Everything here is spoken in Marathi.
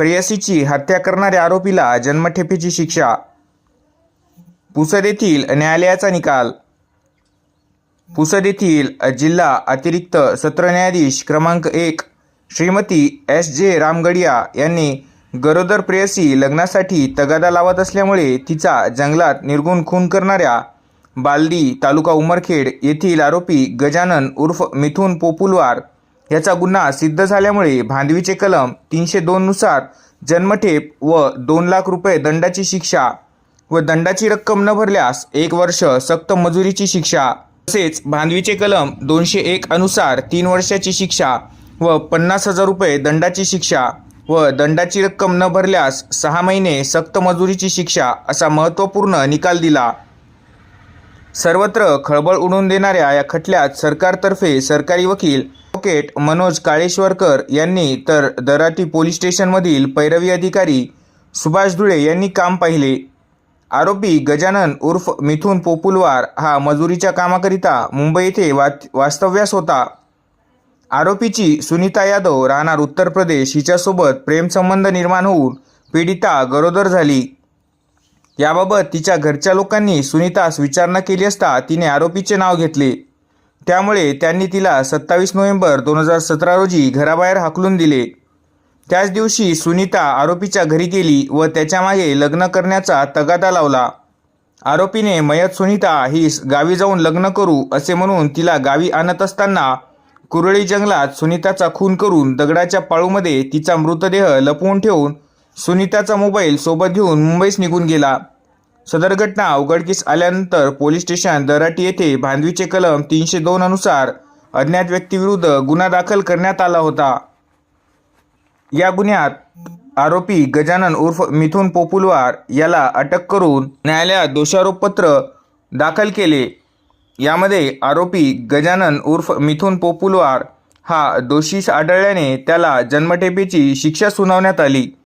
प्रेयसीची हत्या करणाऱ्या आरोपीला जन्मठेपेची शिक्षा. पुसद येथील न्यायालयाचा निकाल. पुसद येथील जिल्हा अतिरिक्त सत्र न्यायाधीश क्रमांक एक श्रीमती एस जे रामगडिया यांनी गरोदर प्रेयसी लग्नासाठी तगादा लावत असल्यामुळे तिचा जंगलात निर्गुण खून करणाऱ्या बालदी तालुका उमरखेड येथील आरोपी गजानन उर्फ मिथुन पोपुलवार याचा गुन्हा सिद्ध झाल्यामुळे भांदवीचे कलम तीनशे दोननुसार जन्मठेप व दोन लाख रुपये दंडाची शिक्षा व दंडाची रक्कम न भरल्यास एक वर्ष सक्त मजुरीची शिक्षा. तसेच भांदवीचे कलम दोनशे एक अनुसार तीन वर्षाची शिक्षा व पन्नास हजार रुपये दंडाची शिक्षा व दंडाची रक्कम न भरल्यास सहा महिने सक्त मजुरीची शिक्षा असा महत्त्वपूर्ण निकाल दिला. सर्वत्र खळबळ उडवून देणाऱ्या या खटल्यात सरकारतर्फे सरकारी वकील ॲडव्होकेट मनोज काळेश्वरकर यांनी तर दराटी पोलीस स्टेशनमधील पैरवी अधिकारी सुभाष धुळे यांनी काम पाहिले. आरोपी गजानन उर्फ मिथुन पोपुलवार हा मजुरीच्या कामाकरिता मुंबई येथे वा वास्तव्यास होता. आरोपीची सुनीता यादव राहणार उत्तर प्रदेश हिच्यासोबत प्रेमसंबंध निर्माण होऊन पीडिता गरोदर झाली. याबाबत तिच्या घरच्या लोकांनी सुनीतास विचारणा केली असता तिने आरोपीचे नाव घेतले. त्यामुळे त्यांनी तिला सत्तावीस नोव्हेंबर दोन हजार सतरा रोजी घराबाहेर हाकलून दिले. त्याच दिवशी सुनीता आरोपीच्या घरी गेली व त्याच्यामागे लग्न करण्याचा तगादा लावला. आरोपीने मयत सुनीता ही गावी जाऊन लग्न करू असे म्हणून तिला गावी आणत असताना कुरळी जंगलात सुनीताचा खून करून दगडाच्या पाळूमध्ये तिचा मृतदेह लपवून ठेवून सुनीताचा मोबाईल सोबत घेऊन मुंबईस निघून गेला. सदर घटना उघडकीस आल्यानंतर पोलीस स्टेशन दराटी येथे भांदवीचे कलम तीनशे दोन अनुसार अज्ञात व्यक्तीविरुद्ध गुन्हा दाखल करण्यात आला होता. या गुन्ह्यात आरोपी गजानन उर्फ मिथुन पोपुलवार याला अटक करून न्यायालयात दोषारोपपत्र दाखल केले. यामध्ये आरोपी गजानन उर्फ मिथुन पोपुलवार हा दोषी आढळल्याने त्याला जन्मठेपेची शिक्षा सुनावण्यात आली.